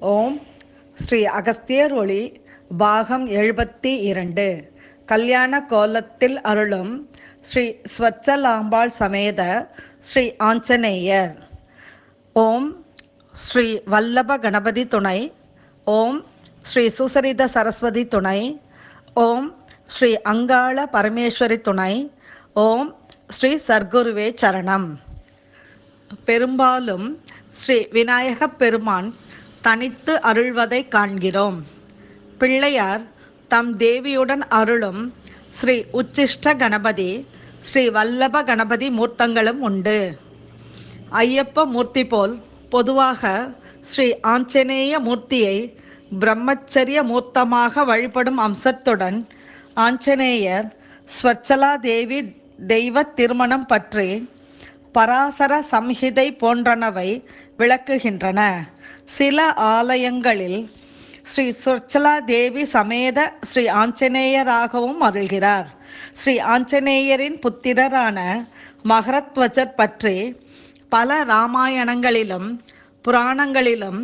ஓம் ஸ்ரீ அகஸ்தியர் ஒளி பாகம் எழுபத்தி இரண்டு. கல்யாண கோலத்தில் அருளும் ஸ்ரீ ஸ்வச்சலாம்பாள் சமேத ஸ்ரீ ஆஞ்சநேயர். ஓம் ஸ்ரீ வல்லப கணபதி துணை. ஓம் ஸ்ரீ சுசரித சரஸ்வதி துணை. ஓம் ஸ்ரீ அங்காள பரமேஸ்வரி துணை. ஓம் ஸ்ரீ சர்க்குருவே சரணம். பெரும்பாலும் ஸ்ரீ விநாயகப் பெருமான் தனித்து அருள்வதை காண்கிறோம். பிள்ளையார் தம் தேவியுடன் அருளும் ஸ்ரீ உச்சிஷ்ட கணபதி ஸ்ரீ வல்லப கணபதி மூர்த்தங்களும் உண்டு. ஐயப்ப மூர்த்தி போல் பொதுவாக ஸ்ரீ ஆஞ்சநேய மூர்த்தியை பிரம்மச்சரிய மூர்த்தமாக வழிபடும் அம்சத்துடன் ஆஞ்சநேயர் ஸ்வச்சலா தேவி தெய்வ திருமணம் பற்றி பராசர சம்ஹிதை போன்றனவை விளக்குகின்றன. சில ஆலயங்களில் ஸ்ரீ சுர்ச்சலா தேவி சமேத ஸ்ரீ ஆஞ்சநேயராகவும் அருள்கிறார் ஸ்ரீ ஆஞ்சநேயரின் புத்திரரான மகரத்வஜர் பற்றி பல ராமாயணங்களிலும் புராணங்களிலும்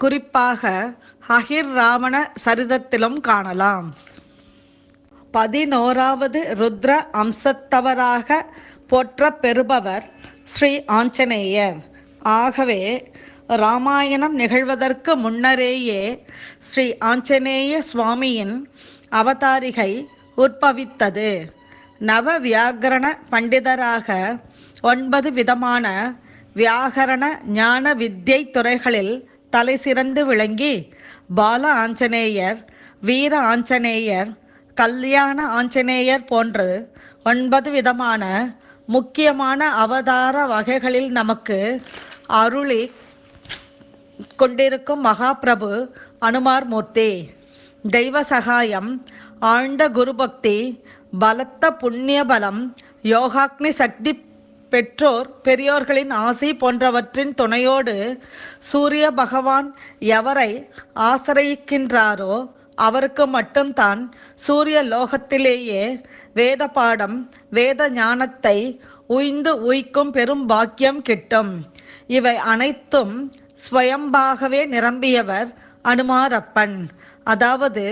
குறிப்பாக அகிர் ராவண சரிதத்திலும் காணலாம். பதினோராவது ருத்ர அம்சத்தவராக போற்ற பெறுபவர் ஸ்ரீ ஆஞ்சநேயர். ஆகவே ராமாயணம் நிகழ்வதற்கு முன்னரேயே ஸ்ரீ ஆஞ்சநேய சுவாமியின் அவதாரிகை உற்பவித்தது. நவ வியாகரண பண்டிதராக ஒன்பது விதமான வியாகரண ஞான வித்யை துறைகளில் தலை சிறந்து விளங்கி பால ஆஞ்சநேயர் வீர ஆஞ்சநேயர் கல்யாண ஆஞ்சநேயர் போன்று ஒன்பது விதமான முக்கியமான அவதார வகைகளில் நமக்கு அருளி கொண்டிருக்கும் மகாபிரபு அனுமார் மூர்த்தி. தெய்வ சகாயம் ஆழ்ந்த குருபக்தி பலத்த புண்ணிய பலம் யோகாக்னி சக்தி பெற்றோர் பெரியோர்களின் ஆசி போன்றவற்றின் துணையோடு சூரிய பகவான் எவரை ஆசிரயிக்கின்றாரோ அவருக்கு மட்டும்தான் சூரிய லோகத்திலேயே வேத பாடம் வேத ஞானத்தை உய்ந்து உய்க்கும் பெரும் பாக்கியம் கிட்டும். இவை அனைத்தும் ஸ்வயம்பாகவே நிரம்பியவர் அனுமாரப்பன். அதாவது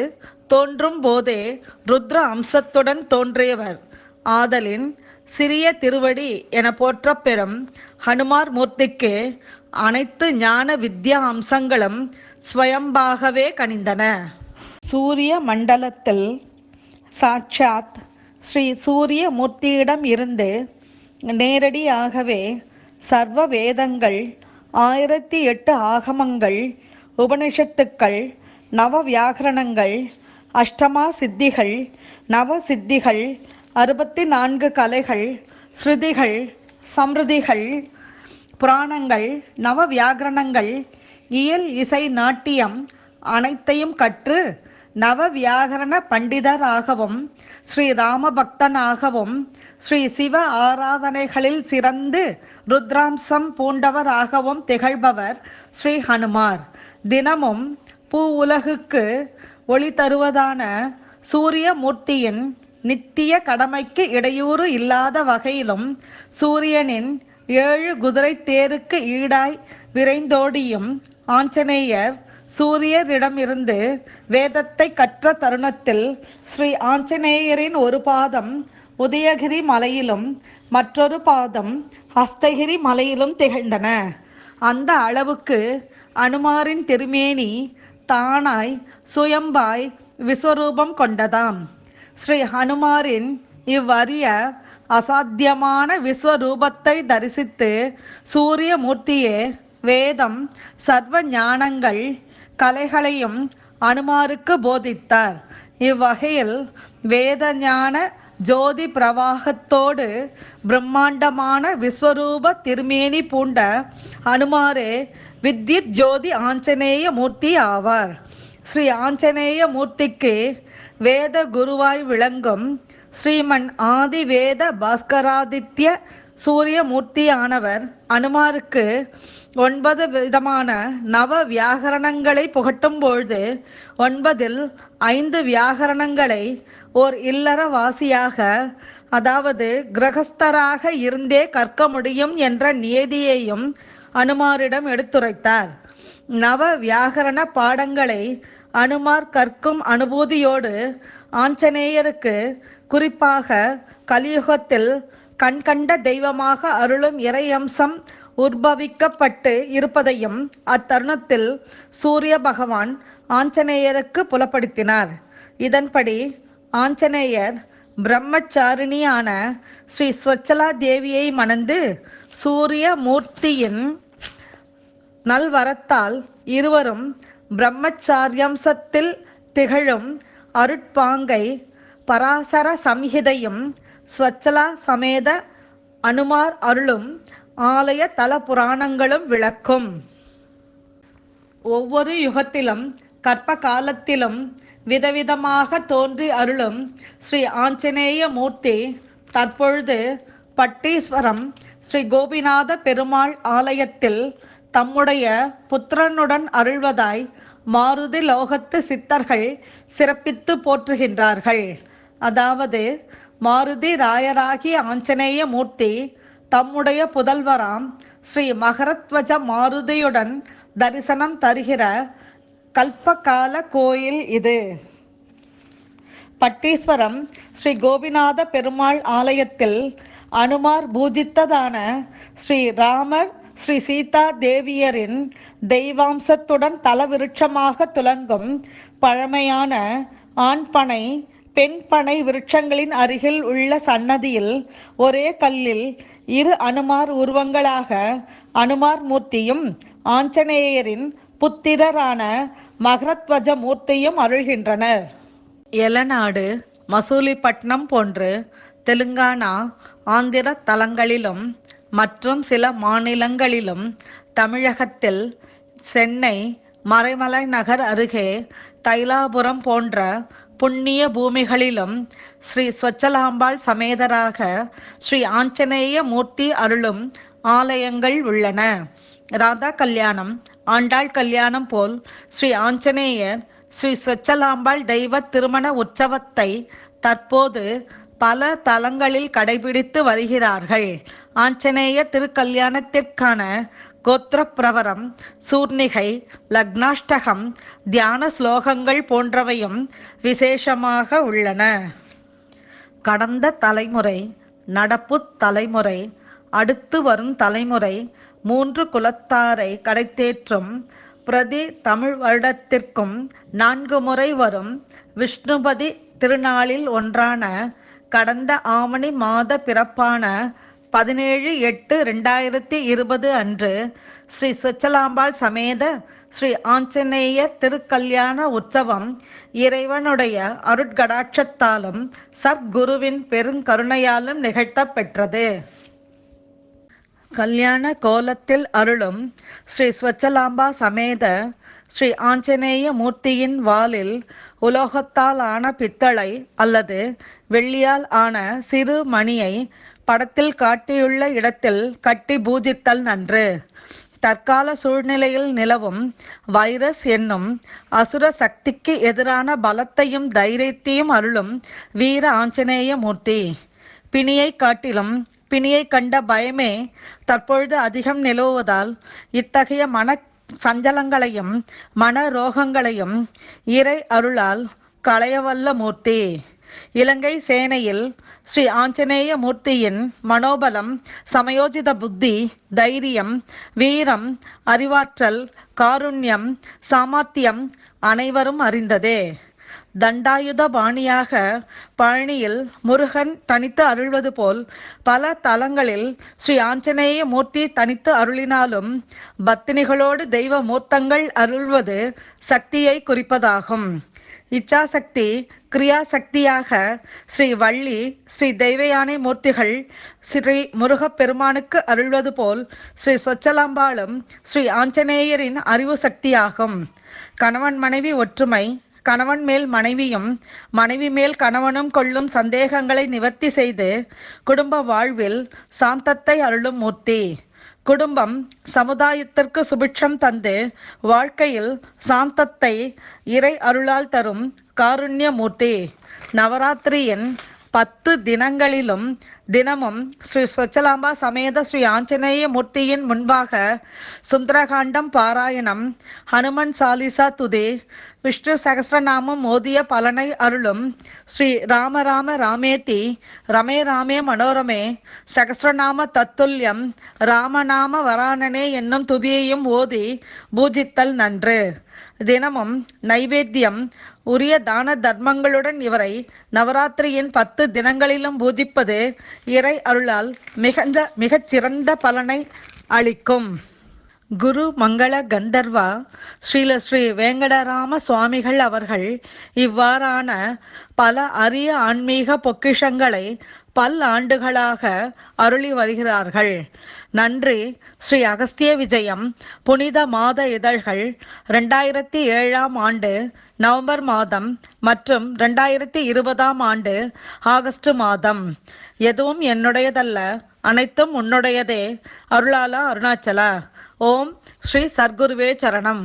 தோன்றும் போதே ருத்ர அம்சத்துடன் தோன்றியவர். ஆதலின் சிறிய திருவடி என போற்றப்பெறும் ஹனுமார் மூர்த்திக்கு அனைத்து ஞான வித்யா அம்சங்களும் ஸ்வயம்பாகவே கனிந்தன. சூரிய மண்டலத்தில் சாட்சாத் ஸ்ரீ சூரிய மூர்த்தியிடம் இருந்து நேரடியாகவே சர்வ வேதங்கள் ஆயிரத்தி எட்டு ஆகமங்கள் உபனிஷத்துக்கள் நவ வியாகரணங்கள் அஷ்டமா சித்திகள் நவ சித்திகள் அறுபத்தி நான்கு கலைகள் ஸ்ருதிகள் சம்ருதிகள் புராணங்கள் நவ வியாகரணங்கள் இயல் இசை நாட்டியம் அனைத்தையும் கற்று நவ வியாகரண பண்டிதராகவும் ஸ்ரீ ராமபக்தனாகவும் ஸ்ரீ சிவ ஆராதனைகளில் சிறந்து ருத்ராம்சம் பூண்டவராகவும் திகழ்பவர் ஸ்ரீ ஹனுமார். தினமும் பூ உலகுக்கு ஒளி தருவதான சூரிய மூர்த்தியின் நித்திய கடமைக்கு இடையூறு இல்லாத வகையிலும் சூரியனின் ஏழு குதிரை தேருக்கு ஈடாய் விரைந்தோடியும் ஆஞ்சநேயர் சூரியரிடமிருந்து வேதத்தை கற்ற தருணத்தில் ஸ்ரீ ஆஞ்சநேயரின் ஒரு பாதம் உதயகிரி மலையிலும் மற்றொரு பாதம் ஹஸ்தகிரி மலையிலும் திகழ்ந்தன. அந்த அளவுக்கு அனுமாரின் திருமேனி தானாய் சுயம்பாய் விஸ்வரூபம் கொண்டதாம். ஸ்ரீ ஹனுமாரின் இவ்வரிய அசாத்தியமான விஸ்வரூபத்தை தரிசித்து சூரிய மூர்த்தியே வேதம் சர்வ ஞானங்கள் கலைகளையும் அனுமாருக்கு போதித்தார். இவ்வகையில் வேத ஞான ஜோதி பிரவாகத்தோடு பிரம்மாண்டமான விஸ்வரூப திருமேனி பூண்ட அனுமாரே வித்யுத் ஜோதி ஆஞ்சநேய மூர்த்தி ஆவார். ஸ்ரீ ஆஞ்சநேய மூர்த்திக்கு வேத குருவாய் விளங்கும் ஸ்ரீமன் ஆதிவேத பாஸ்கராதித்ய சூரிய மூர்த்தியானவர் அனுமாருக்கு ஒன்பது விதமான நவ வியாகரணங்களை புகட்டும் பொழுது ஒன்பதில் ஐந்து வியாகரணங்களை ஓர் இல்லறவாசியாக அதாவது கிரகஸ்தராக இருந்தே கற்க முடியும் என்ற நியதியையும் அனுமாரிடம் எடுத்துரைத்தார். நவ வியாகரண பாடங்களை அனுமார் கற்கும் அனுபூதியோடு ஆஞ்சநேயருக்கு குறிப்பாக கலியுகத்தில் கண்கண்ட தெய்வமாக அருளும் இறையம்சம் உற்பவிக்கப்பட்டு இருப்பதையும் அத்தருணத்தில் சூரிய பகவான் ஆஞ்சநேயருக்கு புலப்படுத்தினார். இதன்படி ஆஞ்சநேயர் பிரம்மச்சாரிணியான ஸ்ரீ ஸ்வச்சலா தேவியை மணந்து சூரிய மூர்த்தியின் நல்வரத்தால் இருவரும் பிரம்மச்சாரியம்சத்தில் திகழும் அருட்பாங்கை பராசர சம்ஹிதையும் ஸ்வச்சலா சமேத அனுமார் அருளும் ஆலய தல புராணங்களும் விளக்கும். ஒவ்வொரு யுகத்திலும் கற்ப காலத்திலும் விதவிதமாக தோன்றி அருளும் ஸ்ரீ ஆஞ்சநேய மூர்த்தி தற்பொழுது பட்டீஸ்வரம் ஸ்ரீ கோபிநாத பெருமாள் ஆலயத்தில் தம்முடைய புத்திரனுடன் அருள்வதாய் மாருதி லோகத்து சித்தர்கள் சிறப்பித்து போற்றுகின்றார்கள். அதாவது மாருதி ராயராகி ஆஞ்சநேய மூர்த்தி தம்முடைய புதல்வராம் ஸ்ரீ மகரத்வஜ மாருதியுடன் தரிசனம் தருகிற கல்பகால கோயில் இது. பட்டீஸ்வரம் ஸ்ரீ கோபிநாத பெருமாள் ஆலயத்தில் அனுமார் பூஜித்ததான ஸ்ரீ ராமர் ஸ்ரீ சீதா தேவியரின் தெய்வாம்சத்துடன் தலவிருட்சமாக துலங்கும் பழமையான ஆண்பனை பெண் பனை விருட்சங்களின் அருகில் உள்ள சன்னதியில் ஒரே கல்லில் இரு அனுமார் உருவங்களாக அனுமார் மூர்த்தியும் ஆஞ்சநேயரின் புத்திரரான மகரத்வஜ மூர்த்தியும் அருள்கின்றனர். எலநாடு மசூலிப்பட்டினம் போன்று தெலுங்கானா ஆந்திர தலங்களிலும் மற்றும் சில மாநிலங்களிலும் தமிழகத்தில் சென்னை மறைமலை நகர் அருகே தைலாபுரம் போன்ற புண்ணிய பூமிகளிலும் ஸ்ரீ ஸ்வச்சலாம்பாள் சமேதராக ஸ்ரீ ஆஞ்சநேய மூர்த்தி அருளும் ஆலயங்கள் உள்ளன. ராதா கல்யாணம் ஆண்டாள் கல்யாணம் போல் ஸ்ரீ ஆஞ்சநேயர் ஸ்ரீ ஸ்வச்சலாம்பாள் தெய்வ திருமண உற்சவத்தை தற்போது பல தலங்களில் கடைபிடித்து வருகிறார்கள். ஆஞ்சநேய திருக்கல்யாணத்திற்கான கோத்திரப்பிரவரம் சூர்ணிகை லக்னாஷ்டகம் தியான ஸ்லோகங்கள் போன்றவையும் விசேஷமாக உள்ளன. கடந்த தலைமுறை நடப்பு தலைமுறை அடுத்து வரும் தலைமுறை மூன்று குலத்தாரை கடைத்தேற்றும் பிரதி தமிழ் வருடத்திற்கும் நான்கு முறை வரும் விஷ்ணுபதி திருநாளில் ஒன்றான கடந்த ஆவணி மாத பிறப்பான பதினேழு எட்டு ரெண்டாயிரத்தி இருபது அன்று ஸ்ரீ சுவச்சலாம்பாள் சமேத ஸ்ரீ ஆஞ்சநேய திருக்கல்யாண உற்சவம் இறைவனுடைய அருட்கடாட்சத்தாலும் சத்குருவின் பெருங்கருணையாலும் நிகழ்த்தப்பெற்றது. கல்யாண கோலத்தில் அருளும் ஸ்ரீ ஸ்வச்சலாம்பா சமேத ஸ்ரீ ஆஞ்சநேய மூர்த்தியின் வாலில் உலோகத்தால் ஆன பித்தளை அல்லது வெள்ளியால் ஆன சிறு மணியை படத்தில் காட்டியுள்ள இடத்தில் கட்டி பூஜித்தல் நன்று. தற்கால சூழ்நிலையில் நிலவும் வைரஸ் என்னும் அசுர சக்திக்கு எதிரான பலத்தையும் தைரியத்தையும் அருளும் வீர ஆஞ்சநேய மூர்த்தி. பிணியை காட்டிலும் பிணியை கண்ட பயமே தற்பொழுது அதிகம் நிலவுவதால் இத்தகைய மன சஞ்சலங்களையும் மன ரோகங்களையும் இறை அருளால் களையவல்ல மூர்த்தி. இலங்கை சேனையில் ஸ்ரீ ஆஞ்சநேய மூர்த்தியின் மனோபலம் சமயோஜித புத்தி தைரியம் வீரம் அறிவாற்றல் காருண்யம் சாமர்த்தியம் அனைவரும் அறிந்ததே. தண்டாயுத பாணியாக பழனியில் முருகன் தனித்து அருள்வது போல் பல தலங்களில் ஸ்ரீ ஆஞ்சநேய மூர்த்தி தனித்து அருளினாலும் பத்தினிகளோடு தெய்வ மூர்த்தங்கள் அருள்வது சக்தியை குறிப்பதாகும். இச்சாசக்தி கிரியாசக்தியாக ஸ்ரீ வள்ளி ஸ்ரீ தெய்வயானை மூர்த்திகள் ஸ்ரீ முருகப்பெருமானுக்கு அருள்வது போல் ஸ்ரீ சொச்சலாம்பாளும் ஸ்ரீ ஆஞ்சநேயரின் அறிவு சக்தியாகும். கணவன் மனைவி ஒற்றுமை கணவன் மேல் மனைவியும் மனைவி மேல் கணவனும் கொள்ளும் சந்தேகங்களை நிவர்த்தி செய்து குடும்ப வாழ்வில் சாந்தத்தை அருளும் மூர்த்தி. குடும்பம் சமுதாயத்திற்கு சுபிட்சம் தந்து வாழ்க்கையில் சாந்தத்தை இறை அருளால் தரும் காருண்ய மூர்த்தி நவராத்திரியின் பத்து தினங்களிலும் தினமும் ஸ்ரீ ஸ்வச்சலாம்பா சமேத ஸ்ரீ ஆஞ்சநேய மூர்த்தியின் முன்பாக சுந்தரகாண்டம் பாராயணம் ஹனுமன் சாலிசா துதி விஷ்ணு சகசிரநாமம் மோதிய பலனை அருளும் ஸ்ரீ ராம ராம ராமேதி ரமே ராமே மனோரமே சகசிரநாம தத்துல்யம் ராமநாம வராணனே என்னும் துதியையும் ஓதி பூஜித்தல் நன்று. தினமும் நைவேத்தியம் உரிய தான தர்மங்களுடன் இவரை நவராத்திரியின் பத்து தினங்களிலும் பூஜிப்பது இறை அருளால் மிகுந்த மிகச்சிறந்த பலனை அளிக்கும். குரு மங்கள கந்தர்வா ஸ்ரீல ஸ்ரீ வேங்கடராம சுவாமிகள் அவர்கள் இவ்வாறான பல அரிய ஆன்மீக பொக்கிஷங்களை பல் ஆண்டுகளாக அருளி வருகிறார்கள். நன்றி. ஸ்ரீ அகஸ்திய விஜயம். புனித மாத இதழ்கள் ரெண்டாயிரத்தி ஏழாம் ஆண்டு நவம்பர் மாதம் மற்றும் ரெண்டாயிரத்தி இருபதாம் ஆண்டு ஆகஸ்ட் மாதம். எதுவும் என்னுடையதல்ல. அனைத்தும் உன்னுடையதே. அருளாலா அருணாச்சலா. ஓம் ஸ்ரீ சர்க்குருவே சரணம்.